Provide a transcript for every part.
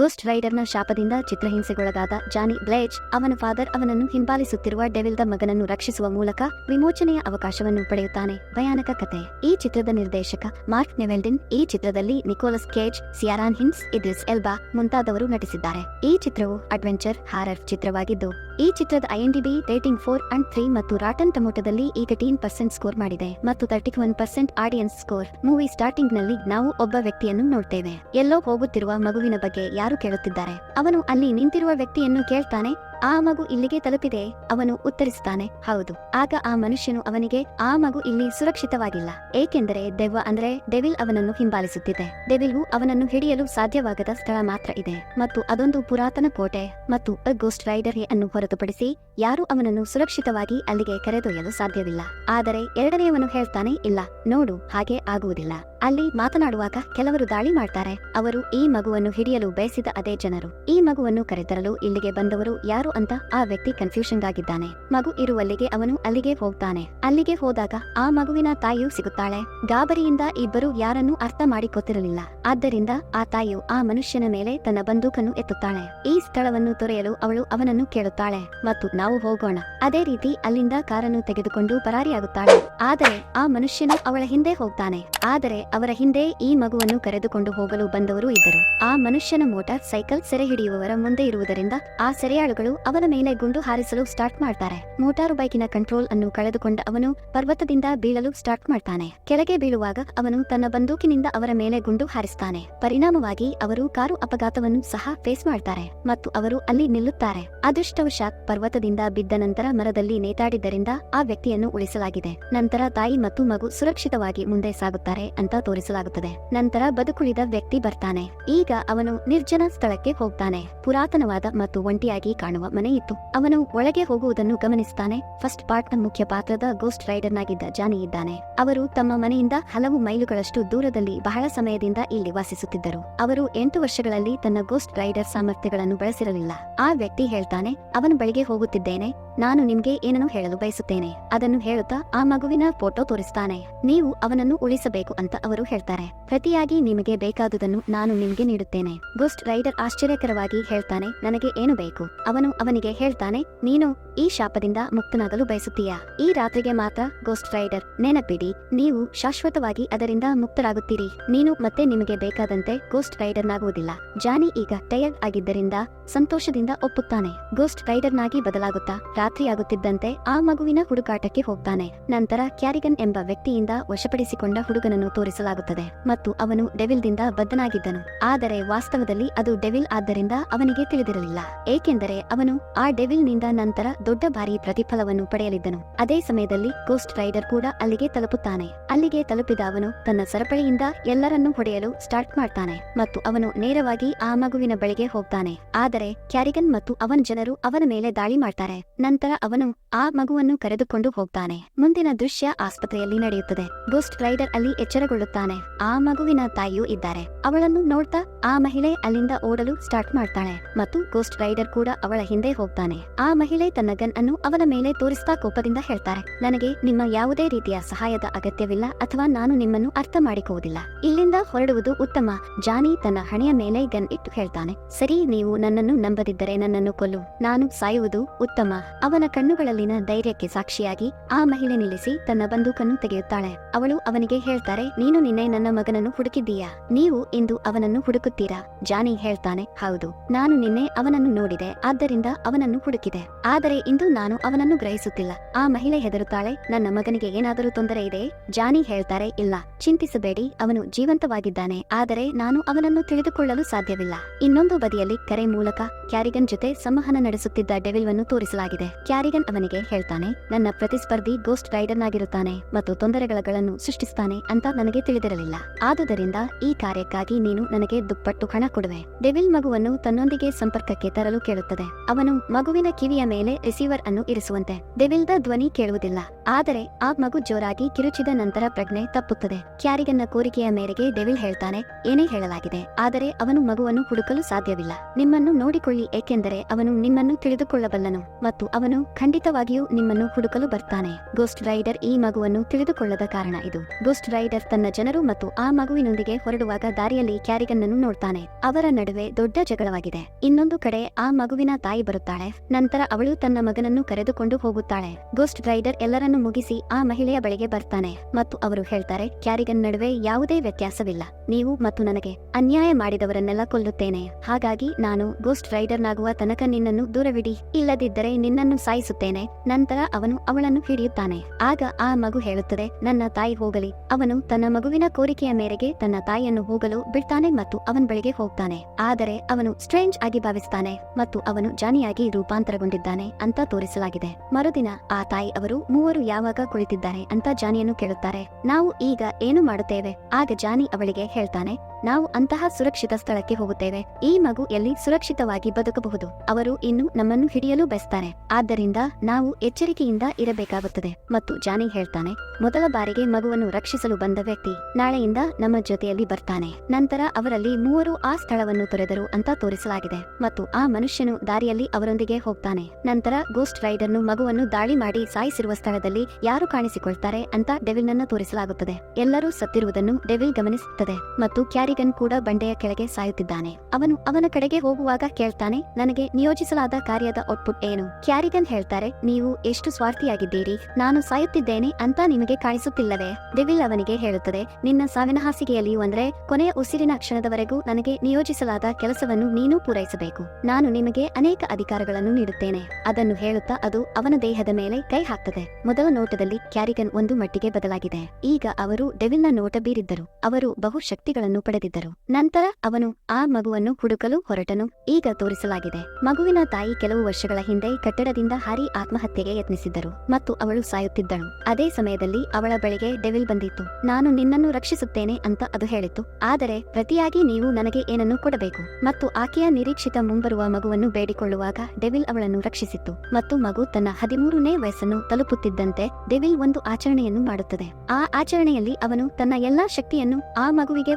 Ghost ರೈಡರ್ನ ಶಾಪದಿಂದ ಚಿತ್ರಹಿಂಸೆಗೊಳಗಾದ ಜಾನಿ blaze ಅವನ father ಅವನನ್ನು ಹಿಂಬಾಲಿಸುತ್ತಿರುವ ಡೆವಿಲ್ದ ಮಗನನ್ನು ರಕ್ಷಿಸುವ ಮೂಲಕ ವಿಮೋಚನೆಯ ಅವಕಾಶವನ್ನು ಪಡೆಯುತ್ತಾನೆ. ಭಯಾನಕ ಕತೆ. ಈ ಚಿತ್ರದ ನಿರ್ದೇಶಕ ಮಾರ್ಕ್ ನೆವೆಲ್ಡಿನ್, ಈ ಚಿತ್ರದಲ್ಲಿ ನಿಕೋಲಸ್ ಕೇಜ್, ಸಿಯಾರಾನ್ ಹಿನ್ಸ್, ಇದ್ರಿಸ್ ಎಲ್ಬಾ ಮುಂತಾದವರು ನಟಿಸಿದ್ದಾರೆ. ಈ ಚಿತ್ರವು ಅಡ್ವೆಂಚರ್, ಹಾರರ್ ಚಿತ್ರವಾಗಿದ್ದು, ಈ ಚಿತ್ರದ IMDb rating four and three ಮತ್ತು ರಾಟನ್ ಟೊಮೊಟೊದಲ್ಲಿ ಈಗ ಟೀನ್ ಪರ್ಸೆಂಟ್ ಸ್ಕೋರ್ ಮಾಡಿದೆ ಮತ್ತು thirty one percent audience score. Movie ಸ್ಟಾರ್ಟಿಂಗ್ನಲ್ಲಿ ನಾವು ಒಬ್ಬ ವ್ಯಕ್ತಿಯನ್ನು ನೋಡ್ತೇವೆ. ಎಲ್ಲೋ ಹೋಗುತ್ತಿರುವ ಮಗುವಿನ ಬಗ್ಗೆ ಯಾರು ಕೇಳುತ್ತಿದ್ದಾರೆ? ಅವನು ಅಲ್ಲಿ ನಿಂತಿರುವ ವ್ಯಕ್ತಿಯನ್ನು ಕೇಳ್ತಾನೆ ಆ ಮಗು ಇಲ್ಲಿಗೆ ತಲುಪಿದೆ, ಅವನು ಉತ್ತರಿಸುತ್ತಾನೆ, ಹೌದು. ಆಗ ಆ ಮನುಷ್ಯನು ಅವನಿಗೆ, ಆ ಮಗು ಇಲ್ಲಿ ಸುರಕ್ಷಿತವಾಗಿಲ್ಲ, ಏಕೆಂದರೆ ದೆವ್ವ ಅಂದ್ರೆ ಡೆವಿಲ್ ಅವನನ್ನು ಹಿಂಬಾಲಿಸುತ್ತಿದೆ. ಡೆವಿಲ್ವು ಅವನನ್ನು ಹಿಡಿಯಲು ಸಾಧ್ಯವಾಗದ ಸ್ಥಳ ಮಾತ್ರ ಇದೆ. ಮತ್ತು ಅದೊಂದು ಪುರಾತನ ಕೋಟೆ ಮತ್ತು ಅ ಗೋಸ್ಟ್ ರೈಡರ್ ಅನ್ನು ಹೊರತುಪಡಿಸಿ ಯಾರು ಅವನನ್ನು ಸುರಕ್ಷಿತವಾಗಿ ಅಲ್ಲಿಗೆ ಕರೆದೊಯ್ಯಲು ಸಾಧ್ಯವಿಲ್ಲ. ಆದರೆ ಎರಡನೆಯವನು ಹೇಳ್ತಾನೆ, ಇಲ್ಲ, ನೋಡು, ಹಾಗೆ ಆಗುವುದಿಲ್ಲ. ಅಲ್ಲಿ ಮಾತನಾಡುವಾಗ ಕೆಲವರು ದಾಳಿ ಮಾಡ್ತಾರೆ, ಅವರು ಈ ಮಗುವನ್ನು ಹಿಡಿಯಲು ಬಯಸಿದ ಅದೇ ಜನರು. ಈ ಮಗುವನ್ನು ಕರೆತರಲು ಇಲ್ಲಿಗೆ ಬಂದವರು ಯಾರು ಅಂತ ಆ ವ್ಯಕ್ತಿ ಕನ್ಫ್ಯೂಷನ್ ಆಗಿದ್ದಾನೆ ಮಗು ಇರುವಲ್ಲಿಗೆ ಅವನು ಅಲ್ಲಿಗೆ ಹೋಗ್ತಾನೆ. ಅಲ್ಲಿಗೆ ಹೋದಾಗ ಆ ಮಗುವಿನ ತಾಯಿಯು ಸಿಗುತ್ತಾಳೆ. ಗಾಬರಿಯಿಂದ ಇಬ್ಬರು ಯಾರನ್ನೂ ಅರ್ಥ ಮಾಡಿಕೊತ್ತಿರಲಿಲ್ಲ ಆದ್ದರಿಂದ ಆ ತಾಯಿಯು ಆ ಮನುಷ್ಯನ ಮೇಲೆ ತನ್ನ ಬಂದೂಕನ್ನು ಎತ್ತುತ್ತಾಳೆ. ಈ ಸ್ಥಳವನ್ನು ತೊರೆಯಲು ಅವಳು ಅವನನ್ನು ಕೇಳುತ್ತಾಳೆ. ಮತ್ತು ನಾವು ಹೋಗೋಣ. ಅದೇ ರೀತಿ ಅಲ್ಲಿಂದ ಕಾರನ್ನು ತೆಗೆದುಕೊಂಡು ಪರಾರಿಯಾಗುತ್ತಾಳೆ. ಆದರೆ ಆ ಮನುಷ್ಯನು ಅವಳ ಹಿಂದೆ ಹೋಗ್ತಾನೆ. ಆದರೆ ಅವರ ಹಿಂದೆ ಈ ಮಗುವನ್ನು ಕರೆದುಕೊಂಡು ಹೋಗಲು ಬಂದವರು ಇದ್ದರು. ಆ ಮನುಷ್ಯನ ಮೋಟಾರ್ ಸೈಕಲ್ ಸೆರೆ ಹಿಡಿಯುವವರ ಮುಂದೆ ಇರುವುದರಿಂದ ಆ ಸೆರೆಯಾಳುಗಳು ಅವನ ಮೇಲೆ ಗುಂಡು ಹಾರಿಸಲು ಸ್ಟಾರ್ಟ್ ಮಾಡ್ತಾರೆ. ಮೋಟಾರು ಬೈಕಿನ ಕಂಟ್ರೋಲ್ ಅನ್ನು ಕಳೆದುಕೊಂಡ ಅವನು ಪರ್ವತದಿಂದ ಬೀಳಲು ಸ್ಟಾರ್ಟ್ ಮಾಡ್ತಾನೆ. ಕೆಳಗೆ ಬೀಳುವಾಗ ಅವನು ತನ್ನ ಬಂದೂಕಿನಿಂದ ಅವರ ಮೇಲೆ ಗುಂಡು ಹಾರಿಸ್ತಾನೆ. ಪರಿಣಾಮವಾಗಿ ಅವರು ಕಾರು ಅಪಘಾತವನ್ನು ಸಹ ಫೇಸ್ ಮಾಡ್ತಾರೆ ಮತ್ತು ಅವರು ಅಲ್ಲಿ ನಿಲ್ಲುತ್ತಾರೆ. ಅದೃಷ್ಟವಶಾತ್ ಪರ್ವತದಿಂದ ಬಿದ್ದ ನಂತರ ಮರದಲ್ಲಿ ನೇತಾಡಿದ್ದರಿಂದ ಆ ವ್ಯಕ್ತಿಯನ್ನು ಉಳಿಸಲಾಗಿದೆ. ನಂತರ ತಾಯಿ ಮತ್ತು ಮಗು ಸುರಕ್ಷಿತವಾಗಿ ಮುಂದೆ ಸಾಗುತ್ತಾರೆ ಅಂತ ತೋರಿಸಲಾಗುತ್ತದೆ. ನಂತರ ಬದುಕುಳಿದ ವ್ಯಕ್ತಿ ಬರ್ತಾನೆ. ಈಗ ಅವನು ನಿರ್ಜನ ಸ್ಥಳಕ್ಕೆ ಹೋಗ್ತಾನೆ. ಪುರಾತನವಾದ ಮತ್ತು ಒಂಟಿಯಾಗಿ ಕಾಣುವ ಮನೆ ಇತ್ತು. ಅವನು ಒಳಗೆ ಹೋಗುವುದನ್ನು ಗಮನಿಸುತ್ತಾನೆ. ಫಸ್ಟ್ ಪಾರ್ಟ್ನ ಮುಖ್ಯ ಪಾತ್ರದ ಗೋಸ್ಟ್ ರೈಡರ್ನಾಗಿದ್ದ ಜಾನಿ ಇದ್ದಾನೆ. ಅವರು ತಮ್ಮ ಮನೆಯಿಂದ ಹಲವು ಮೈಲುಗಳಷ್ಟು ದೂರದಲ್ಲಿ ಬಹಳ ಸಮಯದಿಂದ ಇಲ್ಲಿ ವಾಸಿಸುತ್ತಿದ್ದರು. ಅವರು ಎಂಟು ವರ್ಷಗಳಲ್ಲಿ ತನ್ನ ಗೋಸ್ಟ್ ರೈಡರ್ ಸಾಮರ್ಥ್ಯಗಳನ್ನು ಬಳಸಿರಲಿಲ್ಲ. ಆ ವ್ಯಕ್ತಿ ಹೇಳ್ತಾನೆ, ಅವನ ಬಳಿಗೆ ಹೋಗುತ್ತಿದ್ದೇನೆ. ನಾನು ನಿಮ್ಗೆ ಏನನ್ನು ಹೇಳಲು ಬಯಸುತ್ತೇನೆ. ಅದನ್ನು ಹೇಳುತ್ತಾ ಆ ಮಗುವಿನ ಫೋಟೋ ತೋರಿಸ್ತಾನೆ. ನೀವು ಅವನನ್ನು ಉಳಿಸಬೇಕು ಅಂತ ಅವರು ಹೇಳ್ತಾರೆ. ಪ್ರತಿಯಾಗಿ ನಿಮಗೆ ಬೇಕಾದುದನ್ನು ನಾನು ನಿಮ್ಗೆ ನೀಡುತ್ತೇನೆ. ಗೋಸ್ಟ್ ರೈಡರ್ ಆಶ್ಚರ್ಯಕರವಾಗಿ ಹೇಳ್ತಾನೆ, ನನಗೆ ಏನು ಬೇಕು? ಅವನು ಅವನಿಗೆ ಹೇಳ್ತಾನೆ, ನೀನು ಈ ಶಾಪದಿಂದ ಮುಕ್ತನಾಗಲು ಬಯಸುತ್ತೀಯಾ? ಈ ರಾತ್ರಿಗೆ ಮಾತ್ರ, ಗೋಸ್ಟ್ ರೈಡರ್, ನೆನಪಿಡಿ, ನೀವು ಶಾಶ್ವತವಾಗಿ ಅದರಿಂದ ಮುಕ್ತರಾಗುತ್ತೀರಿ. ನೀನು ಮತ್ತೆ ನಿಮಗೆ ಬೇಕಾದಂತೆ ಗೋಸ್ಟ್ ರೈಡರ್ ನಾಗುವುದಿಲ್ಲ ಜಾನಿ ಈಗ ಟಯರ್ಡ್ ಆಗಿದ್ದರಿಂದ ಸಂತೋಷದಿಂದ ಒಪ್ಪುತ್ತಾನೆ. ಗೋಸ್ಟ್ ರೈಡರ್ನಾಗಿ ಬದಲಾಗುತ್ತಾ ರಾತ್ರಿಯಾಗುತ್ತಿದ್ದಂತೆ ಆ ಮಗುವಿನ ಹುಡುಕಾಟಕ್ಕೆ ಹೋಗ್ತಾನೆ. ನಂತರ ಕ್ಯಾರಿಗನ್ ಎಂಬ ವ್ಯಕ್ತಿಯಿಂದ ವಶಪಡಿಸಿಕೊಂಡ ಹುಡುಗನನ್ನು ತೋರಿಸಲಾಗುತ್ತದೆ ಮತ್ತು ಅವನು ಡೆವಿಲ್ದಿಂದ ಬದ್ಧನಾಗಿದ್ದನು. ಆದರೆ ವಾಸ್ತವದಲ್ಲಿ ಅದು ಡೆವಿಲ್ ಆದ್ದರಿಂದ ಅವನಿಗೆ ತಿಳಿದಿರಲಿಲ್ಲ. ಏಕೆಂದರೆ ಅವನು ಆ ಡೆವಿಲ್ನಿಂದ ನಂತರ ದೊಡ್ಡ ಭಾರಿ ಪ್ರತಿಫಲವನ್ನು ಪಡೆಯಲಿದ್ದನು. ಅದೇ ಸಮಯದಲ್ಲಿ ಗೋಸ್ಟ್ ರೈಡರ್ ಕೂಡ ಅಲ್ಲಿಗೆ ತಲುಪುತ್ತಾನೆ. ಅಲ್ಲಿಗೆ ತಲುಪಿದ ಅವನು ತನ್ನ ಸರಪಳಿಯಿಂದ ಎಲ್ಲರನ್ನೂ ಹೊಡೆಯಲು ಸ್ಟಾರ್ಟ್ ಮಾಡ್ತಾನೆ ಮತ್ತು ಅವನು ನೇರವಾಗಿ ಆ ಮಗುವಿನ ಬಳಿಗೆ ಹೋಗ್ತಾನೆ. ಆದರೆ ಕ್ಯಾರಿಗನ್ ಮತ್ತು ಅವನ ಜನರು ಅವನ ಮೇಲೆ ದಾಳಿ ಮಾಡ್ತಾರೆ. ನಂತರ ಅವನು ಆ ಮಗುವನ್ನು ಕರೆದುಕೊಂಡು ಹೋಗ್ತಾನೆ. ಮುಂದಿನ ದೃಶ್ಯ ಆಸ್ಪತ್ರೆಯಲ್ಲಿ ನಡೆಯುತ್ತದೆ. ಗೋಸ್ಟ್ ರೈಡರ್ ಅಲ್ಲಿ ಎಚ್ಚರಗೊಳ್ಳುತ್ತಾನೆ. ಆ ಮಗುವಿನ ತಾಯಿಯೂ ಇದ್ದಾರೆ. ಅವಳನ್ನು ನೋಡ್ತಾ ಆ ಮಹಿಳೆ ಅಲ್ಲಿಂದ ಓಡಲು ಸ್ಟಾರ್ಟ್ ಮಾಡ್ತಾಳೆ ಮತ್ತು ಗೋಸ್ಟ್ ರೈಡರ್ ಕೂಡ ಅವಳ ಹಿಂದೆ ಹೋಗ್ತಾನೆ. ಆ ಮಹಿಳೆ ತನ್ನ ಗನ್ ಅನ್ನು ಅವನ ಮೇಲೆ ತೋರಿಸ್ತಾ ಕೋಪದಿಂದ ಹೇಳ್ತಾರೆ, ನನಗೆ ನಿಮ್ಮ ಯಾವುದೇ ರೀತಿಯ ಸಹಾಯದ ಅಗತ್ಯವಿಲ್ಲ ಅಥವಾ ನಾನು ನಿಮ್ಮನ್ನು ಅರ್ಥ ಮಾಡಿಕೊಳ್ಳುವುದಿಲ್ಲ. ಇಲ್ಲಿಂದ ಹೊರಡುವುದು ಉತ್ತಮ. ಜಾನಿ ತನ್ನ ಹಣೆಯ ಮೇಲೆ ಗನ್ ಇಟ್ಟು ಹೇಳ್ತಾನೆ, ಸರಿ, ನೀವು ನನ್ನನ್ನು ನಂಬದಿದ್ದರೆ ನನ್ನನ್ನು ಕೊಲ್ಲು. ನಾನು ಸಾಯುವುದು ಉತ್ತಮ. ಅವನ ಕಣ್ಣುಗಳಲ್ಲಿನ ಧೈರ್ಯಕ್ಕೆ ಸಾಕ್ಷಿಯಾಗಿ ಆ ಮಹಿಳೆ ನಿಲ್ಲಿಸಿ ತನ್ನ ಬಂದೂಕನ್ನು ತೆಗೆಯುತ್ತಾಳೆ. ಅವಳು ಅವನಿಗೆ ಹೇಳ್ತಾರೆ, ನೀನು ನಿನ್ನೆ ನನ್ನ ಮಗನನ್ನು ಹುಡುಕಿದ್ದೀಯಾ? ನೀವು ಇಂದು ಅವನನ್ನು ಹುಡುಕುತ್ತೀರಾ? ಜಾನಿ ಹೇಳ್ತಾನೆ, ಹೌದು, ನಾನು ನಿನ್ನೆ ಅವನನ್ನು ನೋಡಿದೆ, ಆದ್ದರಿಂದ ಅವನನ್ನು ಹುಡುಕಿದೆ. ಆದರೆ ಇಂದು ನಾನು ಅವನನ್ನು ಗ್ರಹಿಸುತ್ತಿಲ್ಲ. ಆ ಮಹಿಳೆ ಹೆದರುತ್ತಾಳೆ, ನನ್ನ ಮಗನಿಗೆ ಏನಾದರೂ ತೊಂದರೆ ಇದೆ? ಜಾನಿ ಹೇಳ್ತಾರೆ, ಇಲ್ಲ, ಚಿಂತಿಸಬೇಡಿ, ಅವನು ಜೀವಂತವಾಗಿದ್ದಾನೆ, ಆದರೆ ನಾನು ಅವನನ್ನು ತಿಳಿದುಕೊಳ್ಳಲು ಸಾಧ್ಯವಿಲ್ಲ. ಇನ್ನೊಂದು ಬದಿಯಲ್ಲಿ ಕರೆ ಮೂಲಕ ಕ್ಯಾರಿಗನ್ ಜೊತೆ ಸಂವಹನ ನಡೆಸುತ್ತಿದ್ದ ಡೆವಿಲ್ವನ್ನು ತೋರಿಸಲಾಗಿದೆ. ಕ್ಯಾರಿಗನ್ ಅವನಿಗೆ ಹೇಳ್ತಾನೆ, ನನ್ನ ಪ್ರತಿಸ್ಪರ್ಧಿ ಗೋಸ್ಟ್ ರೈಡರ್ನಾಗಿರುತ್ತಾನೆ ಮತ್ತು ತೊಂದರೆಗಳನ್ನು ಸೃಷ್ಟಿಸ್ತಾನೆ ಅಂತ ನನಗೆ ತಿಳಿದಿರಲಿಲ್ಲ. ಆದುದರಿಂದ ಈ ಕಾರ್ಯಕ್ಕಾಗಿ ನೀನು ನನಗೆ ದುಪ್ಪಟ್ಟು ಹಣ ಕೊಡುವೆ. ಡೆವಿಲ್ ಮಗುವನ್ನು ತನ್ನೊಂದಿಗೆ ಸಂಪರ್ಕಕ್ಕೆ ತರಲು ಕೇಳುತ್ತದೆ. ಅವನು ಮಗುವಿನ ಕಿವಿಯ ಮೇಲೆ ರಿಸೀವರ್ ಅನ್ನು ಇರಿಸುವಂತೆ. ಡೆವಿಲ್ದ ಧ್ವನಿ ಕೇಳುವುದಿಲ್ಲ. ಆದರೆ ಆ ಮಗು ಜೋರಾಗಿ ಕಿರುಚಿದ ನಂತರ ಪ್ರಜ್ಞೆ ತಪ್ಪುತ್ತದೆ. ಕ್ಯಾರಿಗನ್ನ ಕೋರಿಕೆಯ ಮೇರೆಗೆ ಡೆವಿಲ್ ಹೇಳ್ತಾನೆ, ಏನೇ ಹೇಳಲಾಗಿದೆ. ಆದರೆ ಅವನು ಮಗುವನ್ನು ಹುಡುಕಲು ಸಾಧ್ಯವಿಲ್ಲ. ನಿಮ್ಮನ್ನು ನೋಡಿಕೊಳ್ಳಿ, ಏಕೆಂದರೆ ಅವನು ನಿಮ್ಮನ್ನು ತಿಳಿದುಕೊಳ್ಳಬಲ್ಲನು ಮತ್ತು ಅವನು ಖಂಡಿತವಾಗಿಯೂ ನಿಮ್ಮನ್ನು ಹುಡುಕಲು ಬರ್ತಾನೆ. ಗೋಸ್ಟ್ ರೈಡರ್ ಈ ಮಗುವನ್ನು ತಿಳಿದುಕೊಳ್ಳದ ಕಾರಣ ಇದು. ಗೋಸ್ಟ್ ರೈಡರ್ ತನ್ನ ಜನರು ಮತ್ತು ಆ ಮಗುವಿನೊಂದಿಗೆ ಹೊರಡುವಾಗ ದಾರಿಯಲ್ಲಿ ಕ್ಯಾರಿಗನ್ ಅನ್ನು ನೋಡ್ತಾನೆ. ಅವರ ನಡುವೆ ದೊಡ್ಡ ಜಗಳವಾಗಿದೆ. ಇನ್ನೊಂದು ಕಡೆ ಆ ಮಗುವಿನ ತಾಯಿ ಬರುತ್ತಾಳೆ. ನಂತರ ಅವಳು ತನ್ನ ಮಗನನ್ನು ಕರೆದುಕೊಂಡು ಹೋಗುತ್ತಾಳೆ. ಗೋಸ್ಟ್ ರೈಡರ್ ಎಲ್ಲರನ್ನು ಮುಗಿಸಿ ಆ ಮಹಿಳೆಯ ಬಳಿಗೆ ಬರ್ತಾನೆ ಮತ್ತು ಅವರು ಹೇಳ್ತಾರೆ, ಕ್ಯಾರಿಗನ್ ನಡುವೆ ಯಾವುದೇ ವ್ಯತ್ಯಾಸವಿಲ್ಲ. ನೀವು ಮತ್ತು ನನಗೆ ಅನ್ಯಾಯ ಮಾಡಿದವರನ್ನೆಲ್ಲ ಕೊಲ್ಲುತ್ತೇನೆ. ಹಾಗಾಗಿ ನಾನು ಗೋಸ್ಟ್ ರೈಡರ್ನಾಗುವ ತನಕ ನಿನ್ನನ್ನು ದೂರವಿಡಿ. ಇಲ್ಲದಿದ್ದರೆ ನಿನ್ನನ್ನು ಸಾಯಿಸುತ್ತೇನೆ, ನಂತರ ಅವನು ಅವಳನ್ನು ಹಿಡಿಯುತ್ತಾನೆ. ಆಗ ಆ ಮಗು ಹೇಳುತ್ತದೆ, ನನ್ನ ತಾಯಿ ಹೋಗಲಿ. ಅವನು ತನ್ನ ಮಗುವಿನ ಕೋರಿಕೆಯ ಮೇರೆಗೆ ತನ್ನ ತಾಯಿಯನ್ನು ಹೋಗಲು ಬಿಡ್ತಾನೆ ಮತ್ತು ಅವನ ಬಳಿಗೆ ಹೋಗ್ತಾನೆ. ಆದರೆ ಅವನು ಸ್ಟ್ರೇಂಜ್ ಆಗಿ ಭಾವಿಸ್ತಾನೆ ಮತ್ತು ಅವನು ಜಾನಿಯಾಗಿ ರೂಪಾಂತರಗೊಂಡಿದ್ದಾನೆ ಅಂತ ತೋರಿಸಲಾಗಿದೆ. ಮರುದಿನ ಆ ತಾಯಿ ಅವರು ಮೂವರು ಯಾವಾಗ ಕುಳಿತಿದ್ದಾರೆ ಅಂತ ಜಾನಿಯನ್ನು ಕೇಳುತ್ತಾರೆ. ನಾವು ಈಗ ಏನು ಮಾಡುತ್ತೇವೆ? ಆಗ ಜಾನಿ ಅವಳಿಗೆ ಹೇಳ್ತಾನೆ ನಾವು ಅಂತಹ ಸುರಕ್ಷಿತ ಸ್ಥಳಕ್ಕೆ ಹೋಗುತ್ತೇವೆ. ಈ ಮಗು ಎಲ್ಲಿ ಸುರಕ್ಷಿತವಾಗಿ ಬದುಕಬಹುದು? ಅವರು ಇನ್ನು ನಮ್ಮನ್ನು ಹಿಡಿಯಲು ಬಯಸ್ತಾರೆ. ಆದ್ದರಿಂದ ನಾವು ಎಚ್ಚರಿಕೆಯಿಂದ ಇರಬೇಕಾಗುತ್ತದೆ. ಮತ್ತು ಜಾನಿ ಹೇಳ್ತಾನೆ, ಮೊದಲ ಬಾರಿಗೆ ಮಗುವನ್ನು ರಕ್ಷಿಸಲು ಬಂದ ವ್ಯಕ್ತಿ ನಾಳೆಯಿಂದ ನಮ್ಮ ಜೊತೆಯಲ್ಲಿ ಬರ್ತಾನೆ. ನಂತರ ಅವರಲ್ಲಿ ಮೂವರು ಆ ಸ್ಥಳವನ್ನು ತೊರೆದರು ಅಂತ ತೋರಿಸಲಾಗಿದೆ. ಮತ್ತು ಆ ಮನುಷ್ಯನು ದಾರಿಯಲ್ಲಿ ಅವರೊಂದಿಗೆ ಹೋಗ್ತಾನೆ. ನಂತರ ಗೋಸ್ಟ್ ರೈಡರ್ನು ಮಗುವನ್ನು ದಾಳಿ ಮಾಡಿ ಸಾಯಿಸಿರುವ ಸ್ಥಳದಲ್ಲಿ ಯಾರು ಕಾಣಿಸಿಕೊಳ್ತಾರೆ ಅಂತ ಡೆವಿಲ್ನನ್ನು ತೋರಿಸಲಾಗುತ್ತದೆ. ಎಲ್ಲರೂ ಸತ್ತಿರುವುದನ್ನು ಡೆವಿಲ್ ಗಮನಿಸುತ್ತದೆ. ಮತ್ತು ಕ್ಯಾರಿಗನ್ ಕೂಡ ಬಂಡೆಯ ಕೆಳಗೆ ಸಾಯುತ್ತಿದ್ದಾನೆ. ಅವನು ಅವನ ಕಡೆಗೆ ಹೋಗುವಾಗ ಕೇಳ್ತಾನೆ, ನನಗೆ ನಿಯೋಜಿಸಲಾದ ಕಾರ್ಯದ ಔಟ್ಪುಟ್ ಏನು? ಕ್ಯಾರಿಗನ್ ಹೇಳ್ತಾರೆ, ನೀವು ಎಷ್ಟು ಸ್ವಾರ್ಥಿಯಾಗಿದ್ದೀರಿ? ನಾನು ಸಾಯುತ್ತಿದ್ದೇನೆ ಅಂತ ನಿಮಗೆ ಕಾಣಿಸುತ್ತಿಲ್ಲವೇ? ಡೆವಿಲ್ ಅವನಿಗೆ ಹೇಳುತ್ತದೆ, ನಿನ್ನ ಸಾವಿನ ಹಾಸಿಗೆಯಲ್ಲಿಯೂ ಅಂದ್ರೆ ಕೊನೆಯ ಉಸಿರಿನ ಕ್ಷಣದವರೆಗೂ ನನಗೆ ನಿಯೋಜಿಸಲಾದ ಕೆಲಸವನ್ನು ನೀನು ಪೂರೈಸಬೇಕು. ನಾನು ನಿಮಗೆ ಅನೇಕ ಅಧಿಕಾರಗಳನ್ನು ನೀಡುತ್ತೇನೆ. ಅದನ್ನು ಹೇಳುತ್ತಾ ಅದು ಅವನ ದೇಹದ ಮೇಲೆ ಕೈ ಹಾಕ್ತದೆ. ಮೊದಲ ನೋಟದಲ್ಲಿ ಕ್ಯಾರಿಗನ್ ಒಂದು ಮಟ್ಟಿಗೆ ಬದಲಾಗಿದೆ. ಈಗ ಅವರು ಡೆವಿಲ್ನ ನೋಟ ಬೀರಿದ್ದರು. ಅವರು ಬಹು ಶಕ್ತಿಗಳನ್ನು ಪಡೆದಿದ್ದರು ನಂತರ ಅವನು ಆ ಮಗುವನ್ನು ಹುಡುಕಲು ಹೊರಟನು. ಈಗ ತೋರಿಸಲಾಗಿದೆ. ಮಗುವಿನ ತಾಯಿ ಕೆಲವು ವರ್ಷಗಳ ಹಿಂದೆ ಕಟ್ಟಡದಿಂದ ಹಾರಿ ಆತ್ಮಹತ್ಯೆಗೆ ಯತ್ನಿಸಿದ್ದರು ಮತ್ತು ಅವಳು ಸಾಯುತ್ತಿದ್ದಳು. ಅದೇ ಸಮಯದಲ್ಲಿ ಅವಳ ಬಳಿಗೆ ಡೆವಿಲ್ ಬಂದಿತ್ತು. ನಾನು ನಿನ್ನನ್ನು ರಕ್ಷಿಸುತ್ತೇನೆ ಅಂತ ಅದು ಹೇಳಿತ್ತು. ಆದರೆ ಪ್ರತಿಯಾಗಿ ನೀವು ನನಗೆ ಏನನ್ನು ಕೊಡಬೇಕು. ಮತ್ತು ಆಕೆಯ ನಿರೀಕ್ಷಿತ ಮುಂಬರುವ ಮಗುವನ್ನು ಬೇಡಿಕೊಳ್ಳುವಾಗ ಡೆವಿಲ್ ಅವಳನ್ನು ರಕ್ಷಿಸಿತ್ತು. ಮತ್ತು ಮಗು ತನ್ನ ಹದಿಮೂರನೇ ವಯಸ್ಸನ್ನು ತಲುಪುತ್ತಿದ್ದಂತೆ ಡೆವಿಲ್ ಒಂದು ಆಚರಣೆಯನ್ನು ಮಾಡುತ್ತದೆ. ಆ ಆಚರಣೆಯಲ್ಲಿ ಅವನು ತನ್ನ ಎಲ್ಲಾ ಶಕ್ತಿಯನ್ನು ಆ ಮಗುವಿಗೆ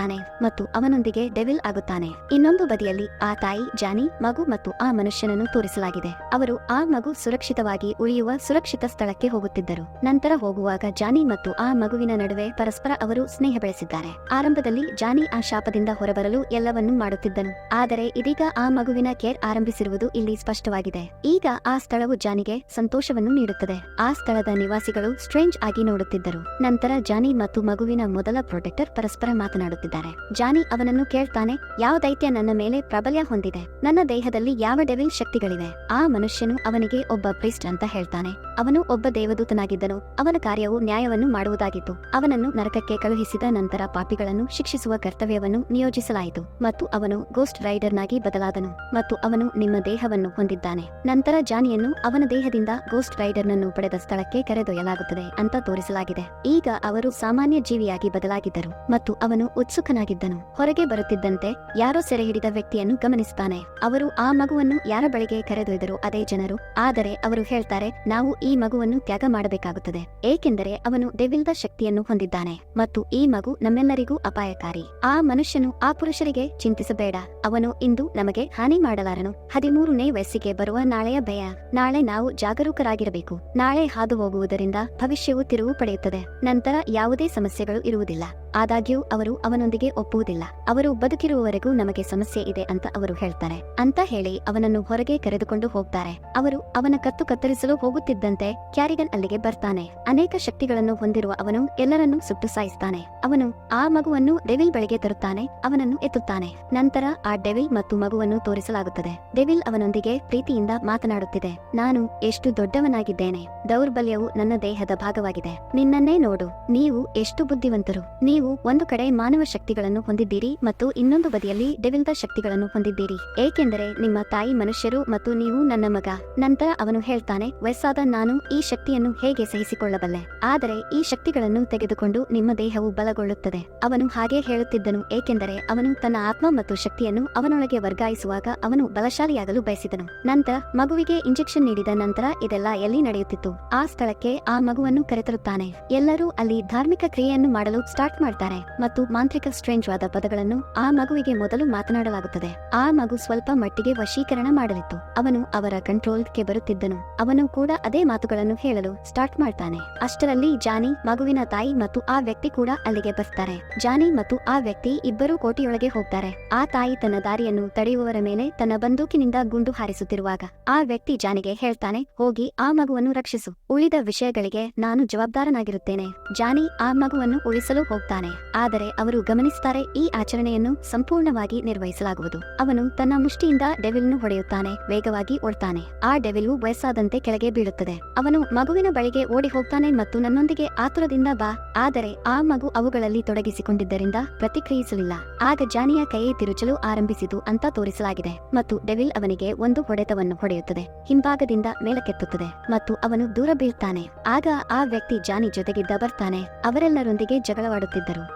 ವರ್ಗಾಯಿಸ್ತಾನೆ ಮತ್ತು ಅವನೊಂದಿಗೆ ಡೆವಿಲ್ ಆಗುತ್ತಾನೆ. ಇನ್ನೊಂದು ಬದಿಯಲ್ಲಿ ಆ ತಾಯಿ, ಜಾನಿ, ಮಗು ಮತ್ತು ಆ ಮನುಷ್ಯನನ್ನು ತೋರಿಸಲಾಗಿದೆ. ಅವರು ಆ ಮಗು ಸುರಕ್ಷಿತವಾಗಿ ಉಳಿಯುವ ಸುರಕ್ಷಿತ ಸ್ಥಳಕ್ಕೆ ಹೋಗುತ್ತಿದ್ದರು. ನಂತರ ಹೋಗುವಾಗ ಜಾನಿ ಮತ್ತು ಆ ಮಗುವಿನ ನಡುವೆ ಪರಸ್ಪರ ಅವರು ಸ್ನೇಹ ಬೆಳೆಸಿದ್ದಾರೆ. ಆರಂಭದಲ್ಲಿ ಜಾನಿ ಆ ಶಾಪದಿಂದ ಹೊರಬರಲು ಎಲ್ಲವನ್ನೂ ಮಾಡುತ್ತಿದ್ದನು. ಆದರೆ ಇದೀಗ ಆ ಮಗುವಿನ ಕೇರ್ ಆರಂಭಿಸಿರುವುದು ಇಲ್ಲಿ ಸ್ಪಷ್ಟವಾಗಿದೆ. ಈಗ ಆ ಸ್ಥಳವು ಜಾನಿಗೆ ಸಂತೋಷವನ್ನು ನೀಡುತ್ತದೆ. ಆ ಸ್ಥಳದ ನಿವಾಸಿಗಳು ಸ್ಟ್ರೇಂಜ್ ಆಗಿ ನೋಡುತ್ತಿದ್ದರು. ನಂತರ ಜಾನಿ ಮತ್ತು ಮಗುವಿನ ಮೊದಲ ಪ್ರೊಟೆಕ್ಟರ್ ಪರಸ್ಪರ ಮಾತನಾಡುತ್ತಿದ್ದಾರೆ. ಜಾನಿ ಅವನನ್ನು ಕೇಳ್ತಾನೆ, ಯಾವ ದೈತ್ಯ ನನ್ನ ಮೇಲೆ ಪ್ರಾಬಲ್ಯ ಹೊಂದಿದೆ? ನನ್ನ ದೇಹದಲ್ಲಿ ಯಾವ ಡೆವಿಲ್ ಶಕ್ತಿಗಳಿವೆ? ಆ ಮನುಷ್ಯನು ಅವನಿಗೆ ಒಬ್ಬ ಪ್ರಿಸ್ಟ್ ಅಂತ ಹೇಳ್ತಾನೆ. ಅವನು ಒಬ್ಬ ದೇವದೂತನಾಗಿದ್ದನು. ಅವನ ಕಾರ್ಯವು ನ್ಯಾಯವನ್ನು ಮಾಡುವುದಾಗಿತ್ತು. ಅವನನ್ನು ನರಕಕ್ಕೆ ಕಳುಹಿಸಿದ ನಂತರ ಪಾಪಿಗಳನ್ನು ಶಿಕ್ಷಿಸುವ ಕರ್ತವ್ಯವನ್ನು ನಿಯೋಜಿಸಲಾಯಿತು ಮತ್ತು ಅವನು ಗೋಸ್ಟ್ ರೈಡರ್ನಾಗಿ ಬದಲಾದನು ಮತ್ತು ಅವನು ನಿಮ್ಮ ದೇಹವನ್ನು ಹೊಂದಿದ್ದಾನೆ. ನಂತರ ಜಾನಿಯನ್ನು ಅವನ ದೇಹದಿಂದ ಗೋಸ್ಟ್ ರೈಡರ್ನನ್ನು ಪಡೆದ ಸ್ಥಳಕ್ಕೆ ಕರೆದೊಯ್ಯಲಾಗುತ್ತದೆ ಅಂತ ತೋರಿಸಲಾಗಿದೆ. ಈಗ ಅವರು ಸಾಮಾನ್ಯ ಜೀವಿಯಾಗಿ ಬದಲಾಗಿದ್ದರು ಮತ್ತು ಅವನು ಉತ್ಸುಕನಾಗಿದ್ದನು. ಹೊರಗೆ ಬರುತ್ತಿದ್ದಂತೆ ಯಾರೋ ಸೆರೆ ಹಿಡಿದ ವ್ಯಕ್ತಿಯನ್ನು ಗಮನಿಸುತ್ತಾನೆ. ಅವರು ಆ ಮಗುವನ್ನು ಯಾರ ಬಳಿಗೆ ಕರೆದೊಯ್ದರು? ಅದೇ ಜನರು. ಆದರೆ ಅವರು ಹೇಳ್ತಾರೆ, ನಾವು ಮಗುವನ್ನು ತ್ಯಾಗ ಮಾಡಬೇಕಾಗುತ್ತದೆ, ಏಕೆಂದರೆ ಅವನು ದೆವಿಲ್ದ ಶಕ್ತಿಯನ್ನು ಹೊಂದಿದ್ದಾನೆ ಮತ್ತು ಈ ಮಗು ನಮ್ಮೆಲ್ಲರಿಗೂ ಅಪಾಯಕಾರಿ. ಆ ಮನುಷ್ಯನು ಆ ಪುರುಷರಿಗೆ ಚಿಂತಿಸಬೇಡ, ಅವನು ಇಂದು ನಮಗೆ ಹಾನಿ ಮಾಡಲಾರನು. ಹದಿಮೂರನೇ ವಯಸ್ಸಿಗೆ ಬರುವ ನಾಳೆಯ ಭಯ, ನಾಳೆ ನಾವು ಜಾಗರೂಕರಾಗಿರಬೇಕು. ನಾಳೆ ಹಾದು ಹೋಗುವುದರಿಂದ ಭವಿಷ್ಯವು ತಿರುವು ಪಡೆಯುತ್ತದೆ, ನಂತರ ಯಾವುದೇ ಸಮಸ್ಯೆಗಳು ಇರುವುದಿಲ್ಲ. ಆದಾಗ್ಯೂ ಅವರು ಅವನೊಂದಿಗೆ ಒಪ್ಪುವುದಿಲ್ಲ. ಅವರು ಬದುಕಿರುವವರೆಗೂ ನಮಗೆ ಸಮಸ್ಯೆ ಇದೆ ಅಂತ ಅವರು ಹೇಳ್ತಾರೆ. ಅಂತ ಹೇಳಿ ಅವನನ್ನು ಹೊರಗೆ ಕರೆದುಕೊಂಡು ಹೋಗ್ತಾರೆ. ಅವರು ಅವನ ಕತ್ತು ಕತ್ತರಿಸಲು ಹೋಗುತ್ತಿದ್ದಂತೆ ಕ್ಯಾರಿಗನ್ ಅಲ್ಲಿಗೆ ಬರ್ತಾನೆ. ಅನೇಕ ಶಕ್ತಿಗಳನ್ನು ಹೊಂದಿರುವ ಅವನು ಎಲ್ಲರನ್ನೂ ಸುಟ್ಟು ಸಾಯಿಸ್ತಾನೆ. ಅವನು ಆ ಮಗುವನ್ನು ಡೆವಿಲ್ ಬಳಿಗೆ ತರುತ್ತಾನೆ. ಅವನನ್ನು ಎತ್ತುತ್ತಾನೆ. ನಂತರ ಆ ಡೆವಿಲ್ ಮತ್ತು ಮಗುವನ್ನು ತೋರಿಸಲಾಗುತ್ತದೆ. ಡೆವಿಲ್ ಅವನೊಂದಿಗೆ ಪ್ರೀತಿಯಿಂದ ಮಾತನಾಡುತ್ತಿದೆ. ನಾನು ಎಷ್ಟು ದೊಡ್ಡವನಾಗಿದ್ದೇನೆ. ದೌರ್ಬಲ್ಯವು ನನ್ನ ದೇಹದ ಭಾಗವಾಗಿದೆ. ನಿನ್ನನ್ನೇ ನೋಡು. ನೀವು ಎಷ್ಟು ಬುದ್ಧಿವಂತರು. ನೀವು ಒಂದು ಕಡೆ ಮಾನವ ಶಕ್ತಿಗಳನ್ನು ಹೊಂದಿದ್ದೀರಿ ಮತ್ತು ಇನ್ನೊಂದು ಬದಿಯಲ್ಲಿ ಡೆವಿಲ್ದ ಶಕ್ತಿಗಳನ್ನು ಹೊಂದಿದ್ದೀರಿ. ಏಕೆಂದರೆ ನಿಮ್ಮ ತಾಯಿ ಮನುಷ್ಯರು ಮತ್ತು ನೀವು ನನ್ನ ಮಗ. ನಂತರ ಅವನು ಹೇಳ್ತಾನೆ, ವಯಸ್ಸಾದ ನಾನು ಈ ಶಕ್ತಿಯನ್ನು ಹೇಗೆ ಸಹಿಸಿಕೊಳ್ಳಬಲ್ಲೆ? ಆದರೆ ಈ ಶಕ್ತಿಗಳನ್ನು ತೆಗೆದುಕೊಂಡು ನಿಮ್ಮ ದೇಹವು ಬಲಗೊಳ್ಳುತ್ತದೆ. ಅವನು ಹಾಗೆ ಹೇಳುತ್ತಿದ್ದನು, ಏಕೆಂದರೆ ಅವನು ತನ್ನ ಆತ್ಮ ಮತ್ತು ಶಕ್ತಿಯನ್ನು ಅವನೊಳಗೆ ವರ್ಗಾಯಿಸುವಾಗ ಅವನು ಬಲಶಾಲಿಯಾಗಲು ಬಯಸಿದನು. ನಂತರ ಮಗುವಿಗೆ ಇಂಜೆಕ್ಷನ್ ನೀಡಿದ ನಂತರ ಇದೆಲ್ಲ ಎಲ್ಲಿ ನಡೆಯುತ್ತಿತ್ತು? ಆ ಸ್ಥಳಕ್ಕೆ ಆ ಮಗುವನ್ನು ಕರೆತರುತ್ತಾನೆ. ಎಲ್ಲರೂ ಅಲ್ಲಿ ಧಾರ್ಮಿಕ ಕ್ರಿಯೆಯನ್ನು ಮಾಡಲು ಸ್ಟಾರ್ಟ್ ಮಾಡ್ತಾರೆ ಮತ್ತು ಮಾಂತ್ರಿಕ ಸ್ಟ್ರೇಂಜ್ ವಾದ ಪದಗಳನ್ನು ಆ ಮಗುವಿಗೆ ಮೊದಲು ಮಾತನಾಡಲಾಗುತ್ತದೆ. ಆ ಮಗು ಸ್ವಲ್ಪ ಮಟ್ಟಿಗೆ ವಶೀಕರಣ ಮಾಡಲಿತ್ತು. ಅವನು ಅವರ ಕಂಟ್ರೋಲ್ಗೆ ಬರುತ್ತಿದ್ದನು. ಅವನು ಕೂಡ ಅದೇ ಮಾತುಗಳನ್ನು ಹೇಳಲು ಸ್ಟಾರ್ಟ್ ಮಾಡ್ತಾನೆ. ಅಷ್ಟರಲ್ಲಿ ಜಾನಿ, ಮಗುವಿನ ತಾಯಿ ಮತ್ತು ಆ ವ್ಯಕ್ತಿ ಕೂಡ ಅಲ್ಲಿಗೆ ಬರ್ತಾರೆ. ಜಾನಿ ಮತ್ತು ಆ ವ್ಯಕ್ತಿ ಇಬ್ಬರೂ ಕೋಟೆಯೊಳಗೆ ಹೋಗ್ತಾರೆ. ಆ ತಾಯಿ ತನ್ನ ದಾರಿಯನ್ನು ತಡೆಯುವವರ ಮೇಲೆ ತನ್ನ ಬಂದೂಕಿನಿಂದ ಗುಂಡು ಹಾರಿಸುತ್ತಿರುವಾಗ ಆ ವ್ಯಕ್ತಿ ಜಾನಿಗೆ ಹೇಳ್ತಾನೆ, ಹೋಗಿ ಆ ಮಗುವನ್ನು ರಕ್ಷಿಸು. ಉಳಿದ ವಿಷಯಗಳಿಗೆ ನಾನು ಜವಾಬ್ದಾರನಾಗಿರುತ್ತೇನೆ. ಜಾನಿ ಆ ಮಗುವನ್ನು ಉಳಿಸಲು ಹೋಗ್ತಾನೆ. ಆದರೆ ಅವರು ಗಮನಿಸುತ್ತಾರೆ ಈ ಆಚರಣೆಯನ್ನು ಸಂಪೂರ್ಣವಾಗಿ ನಿರ್ವಹಿಸಲಾಗುವುದು. ಅವನು ತನ್ನ ಮುಷ್ಟಿಯಿಂದ ಡೆವಿಲ್ನು ಹೊಡೆಯುತ್ತಾನೆ, ವೇಗವಾಗಿ ಓಡ್ತಾನೆ. ಆ ಡೆವಿಲು ವಯಸ್ಸಾದಂತೆ ಕೆಳಗೆ ಬೀಳುತ್ತದೆ. ಅವನು ಮಗುವಿನ ಬಳಿಗೆ ಓಡಿ ಹೋಗ್ತಾನೆ ಮತ್ತು ನನ್ನೊಂದಿಗೆ ಆತುರದಿಂದ ಬಾ, ಆದರೆ ಆ ಮಗು ಅವುಗಳಲ್ಲಿ ತೊಡಗಿಸಿಕೊಂಡಿದ್ದರಿಂದ ಪ್ರತಿಕ್ರಿಯಿಸಲಿಲ್ಲ. ಆಗ ಜಾನಿಯ ಕೈ ತಿರುಚಲು ಆರಂಭಿಸಿತು ಅಂತ ತೋರಿಸಲಾಗಿದೆ ಮತ್ತು ಡೆವಿಲ್ ಅವನಿಗೆ ಒಂದು ಹೊಡೆತವನ್ನು ಹೊಡೆಯುತ್ತದೆ. ಹಿಂಭಾಗದಿಂದ ಮೇಲಕ್ಕೆತ್ತುತ್ತದೆ ಮತ್ತು ಅವನು ದೂರ ಬೀಳ್ತಾನೆ. ಆಗ ಆ ವ್ಯಕ್ತಿ ಜಾನಿ ಜೊತೆಗಿದ್ದ ಬರ್ತಾನೆ. ಅವರೆಲ್ಲರೊಂದಿಗೆ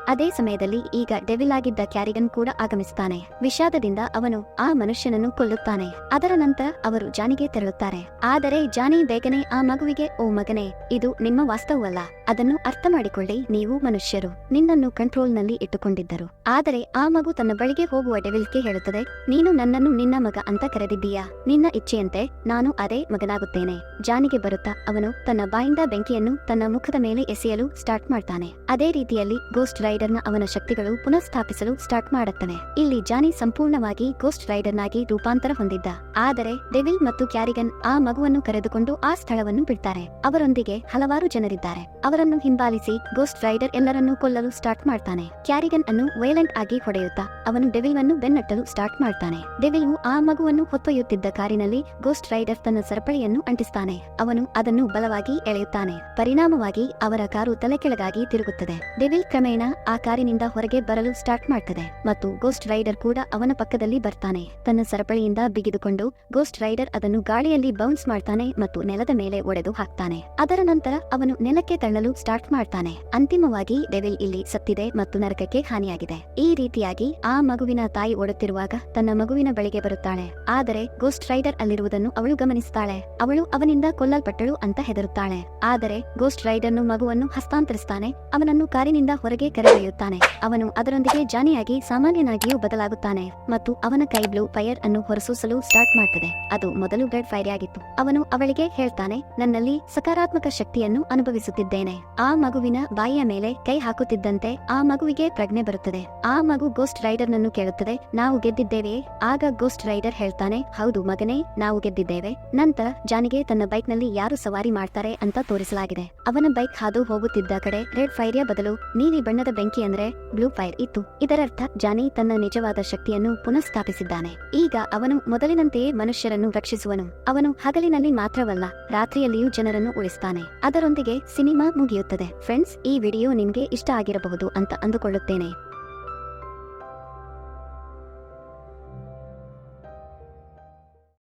ಅದೇ ಸಮಯದಲ್ಲಿ ಈಗ ಡೆವಿಲ್ ಆಗಿದ್ದ ಕ್ಯಾರಿಗನ್ ಕೂಡ ಆಗಮಿಸುತ್ತಾನೆ ವಿಷಾದದಿಂದ ಅವನು ಆ ಮನುಷ್ಯನನ್ನು ಕೊಲ್ಲುತ್ತಾನೆ. ಅದರ ನಂತರ ಅವರು ಜಾನಿಗೆ ತೆರಳುತ್ತಾರೆ. ಆದರೆ ಜಾನಿ ಬೇಗನೆ ಆ ಮಗುವಿಗೆ, ಓ ಮಗನೇ, ಇದು ನಿಮ್ಮ ವಾಸ್ತವವಲ್ಲ. ಅದನ್ನು ಅರ್ಥ ಮಾಡಿಕೊಳ್ಳಿ, ನೀವು ಮನುಷ್ಯರು. ನಿನ್ನನ್ನು ಕಂಟ್ರೋಲ್ನಲ್ಲಿ ಇಟ್ಟುಕೊಂಡಿದ್ದರು. ಆದರೆ ಆ ಮಗು ತನ್ನ ಬಳಿಗೆ ಹೋಗುವ ಡೆವಿಲ್ಗೆ ಹೇಳುತ್ತದೆ, ನೀನು ನನ್ನನ್ನು ನಿನ್ನ ಮಗ ಅಂತ ಕರೆದಿದ್ದೀಯಾ? ನಿನ್ನ ಇಚ್ಛೆಯಂತೆ ನಾನು ಅದೇ ಮಗನಾಗುತ್ತೇನೆ. ಜಾನಿಗೆ ಬರುತ್ತಾ ಅವನು ತನ್ನ ಬಾಯಿಂದ ಬೆಂಕಿಯನ್ನು ತನ್ನ ಮುಖದ ಮೇಲೆ ಎಸೆಯಲು ಸ್ಟಾರ್ಟ್ ಮಾಡ್ತಾನೆ. ಅದೇ ರೀತಿಯಲ್ಲಿ ಗೋಸ್ಟ್ ರೈಡರ್ನ ಅವನ ಶಕ್ತಿಗಳು ಪುನಃಸ್ಥಾಪಿಸಲು ಸ್ಟಾರ್ಟ್ ಮಾಡುತ್ತಾನೆ ಇಲ್ಲಿ ಜಾನಿ ಸಂಪೂರ್ಣವಾಗಿ ಗೋಸ್ಟ್ ರೈಡರ್ನಾಗಿ ರೂಪಾಂತರ ಹೊಂದಿದ್ದ. ಆದರೆ ಡೆವಿಲ್ ಮತ್ತು ಕ್ಯಾರಿಗನ್ ಆ ಮಗುವನ್ನು ಕರೆದುಕೊಂಡು ಆ ಸ್ಥಳವನ್ನು ಬಿಡ್ತಾರೆ. ಅವರೊಂದಿಗೆ ಹಲವಾರು ಜನರಿದ್ದಾರೆ. ಅವರನ್ನು ಹಿಂಬಾಲಿಸಿ ಗೋಸ್ಟ್ ರೈಡರ್ ಎಲ್ಲರನ್ನೂ ಕೊಲ್ಲಲು ಸ್ಟಾರ್ಟ್ ಮಾಡ್ತಾನೆ. ಕ್ಯಾರಿಗನ್ ಅನ್ನು ವೈಲೆಂಟ್ ಆಗಿ ಹೊಡೆಯುತ್ತಾ, ಅವನು ಡೆವಿಲ್ವನ್ನು ಬೆನ್ನಟ್ಟಲು ಸ್ಟಾರ್ಟ್ ಮಾಡ್ತಾನೆ. ಡೆವಿಲ್ ಆ ಮಗುವನ್ನು ಹೊತ್ತೊಯ್ಯುತ್ತಿದ್ದ ಕಾರಿನಲ್ಲಿ ಗೋಸ್ಟ್ ರೈಡರ್ ತನ್ನ ಸರಪಳಿಯನ್ನು ಅಂಟಿಸ್ತಾನೆ. ಅವನು ಅದನ್ನು ಬಲವಾಗಿ ಎಳೆಯುತ್ತಾನೆ. ಪರಿಣಾಮವಾಗಿ ಅವರ ಕಾರು ತಲೆಕೆಳಗಾಗಿ ತಿರುಗುತ್ತದೆ. ಡೆವಿಲ್ ಕ್ರಮೇಣ ಆ ಕಾರಿನಿಂದ ಹೊರಗೆ ಬರಲು ಸ್ಟಾರ್ಟ್ ಮಾಡ್ತದೆ ಮತ್ತು ಗೋಸ್ಟ್ ರೈಡರ್ ಕೂಡ ಅವನ ಪಕ್ಕದಲ್ಲಿ ಬರ್ತಾನೆ. ತನ್ನ ಸರಪಳಿಯಿಂದ ಬಿಗಿದುಕೊಂಡು ಗೋಸ್ಟ್ ರೈಡರ್ ಅದನ್ನು ಗಾಳಿಯಲ್ಲಿ ಬೌನ್ಸ್ ಮಾಡ್ತಾನೆ ಮತ್ತು ನೆಲದ ಮೇಲೆ ಒಡೆದು ಹಾಕ್ತಾನೆ. ಅದರ ನಂತರ ಅವನು ನೆಲಕ್ಕೆ ತಳ್ಳಲು ಸ್ಟಾರ್ಟ್ ಮಾಡ್ತಾನೆ. ಅಂತಿಮವಾಗಿ ಡೆವಿಲ್ ಇಲ್ಲಿ ಸತ್ತಿದೆ ಮತ್ತು ನರಕಕ್ಕೆ ಹಾನಿಯಾಗಿದೆ. ಈ ರೀತಿಯಾಗಿ ಆ ಮಗುವಿನ ತಾಯಿ ಓಡುತ್ತಿರುವಾಗ ತನ್ನ ಮಗುವಿನ ಬಳಿಗೆ ಬರುತ್ತಾಳೆ. ಆದರೆ ಗೋಸ್ಟ್ ರೈಡರ್ ಅಲ್ಲಿರುವುದನ್ನು ಅವಳು ಗಮನಿಸುತ್ತಾಳೆ ಅವಳು ಅವನಿಂದ ಕೊಲ್ಲಲ್ಪಟ್ಟಳು ಅಂತ ಹೆದರುತ್ತಾಳೆ. ಆದರೆ ಗೋಸ್ಟ್ ರೈಡರ್ನು ಮಗುವನ್ನು ಹಸ್ತಾಂತರಿಸ್ತಾನೆ. ಅವನನ್ನು ಕಾರಿನಿಂದ ಹೊರಗೆ ಕರೆದೊಯ್ಯುತ್ತಾನೆ. ಅವನು ಅದರೊಂದಿಗೆ ಜಾನಿಯಾಗಿ ಸಾಮಾನ್ಯನಾಗಿಯೂ ಬದಲಾಗುತ್ತಾನೆ ಮತ್ತು ಅವನ ಕೈ ಬ್ಲೂ ಫೈರ್ ಅನ್ನು ಹೊರಸೂಸಲು ಸ್ಟಾರ್ಟ್ ಮಾಡುತ್ತದೆ ಅದು ಮೊದಲು ಬ್ಲಡ್ ಫೈರ್ ಆಗಿತ್ತು. ಅವನು ಅವಳಿಗೆ ಹೇಳ್ತಾನೆ, ನನ್ನಲ್ಲಿ ಸಕಾರಾತ್ಮಕ ಶಕ್ತಿಯನ್ನು ಅನುಭವಿಸುತ್ತಿದ್ದೇನೆ. ಆ ಮಗುವಿನ ಬಾಯಿಯ ಮೇಲೆ ಕೈ ಹಾಕುತ್ತಿದ್ದಂತೆ ಆ ಮಗುವಿಗೆ ಪ್ರಜ್ಞೆ ಬರುತ್ತದೆ. ಆ ಮಗು ಗೋಸ್ಟ್ ರೈಡರ್ ನನ್ನು ಕೇಳುತ್ತದೆ, ನಾವು ಗೆದ್ದಿದ್ದೇವೆ. ಆಗ ಗೋಸ್ಟ್ ರೈಡರ್ ಹೇಳ್ತಾನೆ, ಹೌದು ಮಗನೇ, ನಾವು ಗೆದ್ದಿದ್ದೇವೆ. ನಂತರ ಜಾನಿಗೆ ತನ್ನ ಬೈಕ್ನಲ್ಲಿ ಯಾರು ಸವಾರಿ ಮಾಡ್ತಾರೆ ಅಂತ ತೋರಿಸಲಾಗಿದೆ. ಅವನ ಬೈಕ್ ಹಾದು ಹೋಗುತ್ತಿದ್ದ ಕಡೆ ರೆಡ್ ಫೈರ್ಯ ಬದಲು ನೀಲಿ ಬಣ್ಣದ ಬೆಂಕಿ ಅಂದ್ರೆ ಬ್ಲೂ ಫೈರ್ ಇತ್ತು. ಇದರರ್ಥ ಜಾನಿ ತನ್ನ ನಿಜವಾದ ಶಕ್ತಿಯನ್ನು ಪುನಃಸ್ಥಾಪಿಸಿದ್ದಾನೆ. ಈಗ ಅವನು ಮೊದಲಿನಂತೆಯೇ ಮನುಷ್ಯರನ್ನು ರಕ್ಷಿಸುವನು. ಅವನು ಹಗಲಿನಲ್ಲಿ ಮಾತ್ರವಲ್ಲ, ರಾತ್ರಿಯಲ್ಲಿಯೂ ಜನರನ್ನು ಉಳಿಸ್ತಾನೆ. ಅದರೊಂದಿಗೆ ಸಿನಿಮಾ ಮುಗಿಯುತ್ತದೆ. ಫ್ರೆಂಡ್ಸ್, ಈ ವಿಡಿಯೋ ನಿಮ್ಗೆ ಇಷ್ಟ ಆಗಿರಬಹುದು ಅಂತ ಅಂದುಕೊಳ್ಳುತ್ತೇನೆ.